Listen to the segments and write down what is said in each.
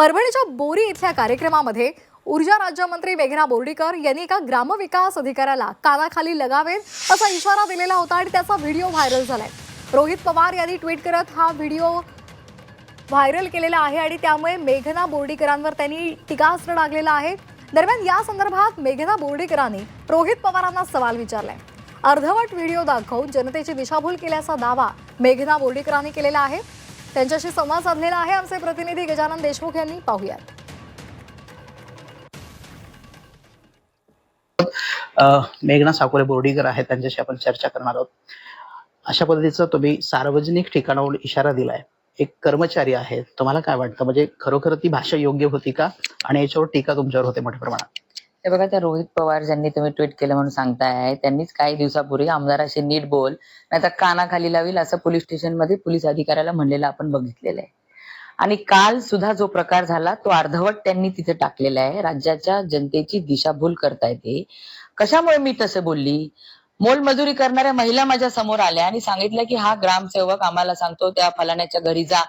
परभणीच्या बोरी इथल्या कार्यक्रमामध्ये ऊर्जा राज्यमंत्री मेघना बोर्डीकर यांनी एका ग्रामविकास अधिकाऱ्याला कानाखाली लगावेत असा इशारा दिलेला होता आणि त्याचा व्हिडिओ व्हायरल झालाय. रोहित पवार यांनी ट्विट करत हा व्हिडिओ व्हायरल केलेला आहे आणि त्यामुळे मेघना बोर्डीकरांवर त्यांनी टीकास्त्र लागलेला आहे. दरम्यान या संदर्भात मेघना बोर्डीकरांनी रोहित पवारांना सवाल विचारलाय. अर्धवट व्हिडिओ दाखवून जनतेची दिशाभूल केल्याचा दावा मेघना बोर्डीकरांनी केलेला आहे. त्यांच्याशी संवाद साधलेला आहे आमचे प्रतिनिधी गजानन देशमुख यांनी. पाहूयात. मेघना साकोरे बोर्डीकर आहेत त्यांच्याशी आपण चर्चा करणार आहोत. अशा पद्धतीचा तुम्ही सार्वजनिक ठिकाणावर इशारा दिलाय. एक कर्मचारी आहे तुम्हाला काय वाटतं? म्हणजे खरोखर ती भाषा योग्य होती का? आणि याच्यावर टीका तुमच्यावर होते मोठ्या प्रमाणात. हे बघा त्या रोहित पवार ज्यांनी तुम्ही ट्विट केलं म्हणून सांगताय त्यांनीच काही दिवसापूर्वी आमदाराशी नीट बोल नाहीतर कानाखाली लावील असं पोलीस स्टेशनमध्ये पोलीस अधिकाऱ्याला म्हणलेलं आपण बघितलेलं आहे. आणि काल सुद्धा जो प्रकार झाला तो अर्धवट त्यांनी तिथे टाकलेला आहे. राज्याच्या जनतेची दिशाभूल करताय ते कशामुळे मी तसं बोलली? मोलमजुरी करणाऱ्या महिला माझ्यासमोर आल्या आणि सांगितलं की हा ग्रामसेवक आम्हाला सांगतो त्या फलाण्याच्या घरी जा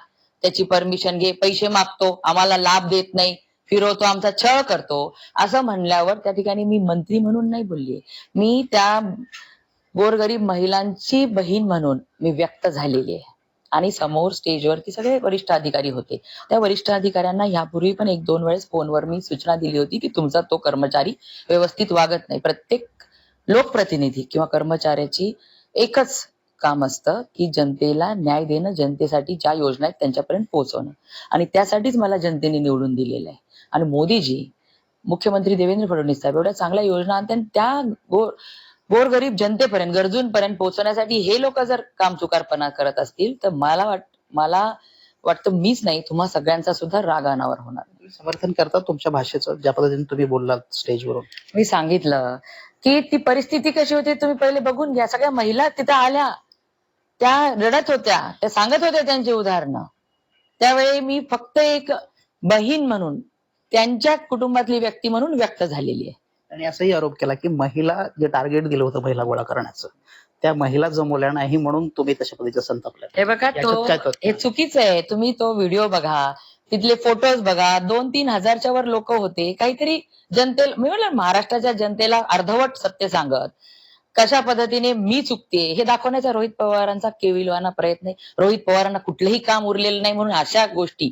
त्याची परमिशन घे पैसे मागतो आम्हाला लाभ देत नाही. फिरवतो आमचा छळ करतो. असं म्हणल्यावर त्या ठिकाणी मी मंत्री म्हणून नाही बोलली मी त्या गोरगरीब महिलांची बहीण म्हणून मी व्यक्त झालेली आहे आणि समोर स्टेजवरती सगळे वरिष्ठ अधिकारी होते. त्या वरिष्ठ अधिकाऱ्यांना यापूर्वी पण एक दोन वेळेस फोनवर मी सूचना दिली होती की तुमचा तो कर्मचारी व्यवस्थित वागत नाही. प्रत्येक लोकप्रतिनिधी किंवा कर्मचाऱ्याची एकच काम असतं की जनतेला न्याय देणं जनतेसाठी ज्या योजना आहेत त्यांच्यापर्यंत पोहोचवणं. आणि त्यासाठीच मला जनतेने निवडून दिलेलं आहे. आणि मोदीजी मुख्यमंत्री देवेंद्र फडणवीस साहेब एवढ्या चांगल्या योजना आणतात आणि त्या गो गोरगरीब जनतेपर्यंत गरजूंपर्यंत पोहोचवण्यासाठी हे लोक जर काम चुकारपणा करत असतील तर मला वाट मला वाटतं मीच नाही तुम्हा सगळ्यांचा सुद्धा राग अनावर होणार. समर्थन करता तुमच्या भाषेचं? ज्या पद्धतीने तुम्ही बोललात स्टेजवरून. मी सांगितलं की ती परिस्थिती कशी होती तुम्ही पहिले बघून घ्या. सगळ्या महिला तिथं आल्या. त्या रडत होत्या त्या सांगत होत्या त्यांची उदाहरणं. त्यावेळी मी फक्त एक बहीण म्हणून त्यांच्या कुटुंबातली व्यक्ती म्हणून व्यक्त झालेली आहे. आणि असाही आरोप केला की महिला जे टार्गेट दिलं होतं महिला गोळा करण्याचं त्या महिला जमवल्या नाही म्हणून तुम्ही तशा पद्धतीचं संतापल्या हे बघा तो? हे चुकीचं आहे. तुम्ही तो व्हिडिओ बघा तिथले फोटोज बघा दोन तीन हजारच्या वर लोक होते. काहीतरी जनतेला मी म्हणलं महाराष्ट्राच्या जनतेला अर्धवट सत्य सांगत. कशा पद्धतीने मी चुकते हे दाखवण्याचा रोहित पवारांचा केविलवाना प्रयत्न आहे. रोहित पवारांना कुठलंही काम उरलेलं नाही म्हणून अशा गोष्टी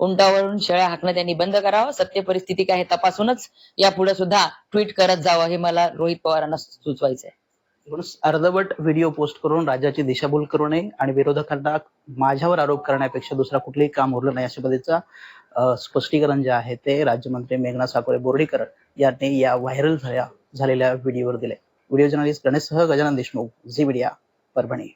उंटावरून शेळ्या हाकणं त्यांनी बंद करावं. सत्य परिस्थिती काय हे तपासूनच यापुढे सुद्धा ट्विट करत जावं हे मला रोहित पवारांना सुचवायचं आहे म्हणून अर्धवट व्हिडिओ पोस्ट करून राज्याची दिशाभूल करू नये आणि विरोधकांना माझ्यावर आरोप करण्यापेक्षा दुसरा कुठलंही काम उरलं नाही अशा पद्धतीचा स्पष्टीकरण जे आहे ते राज्यमंत्री मेघना साकोरे बोर्डीकर यांनी या व्हायरल झाल्या झालेल्या व्हिडिओवर दिले व्हिडिओ जर्नलिस्ट गणेशसह गजानन देशमुख झी मीडिया परभणी.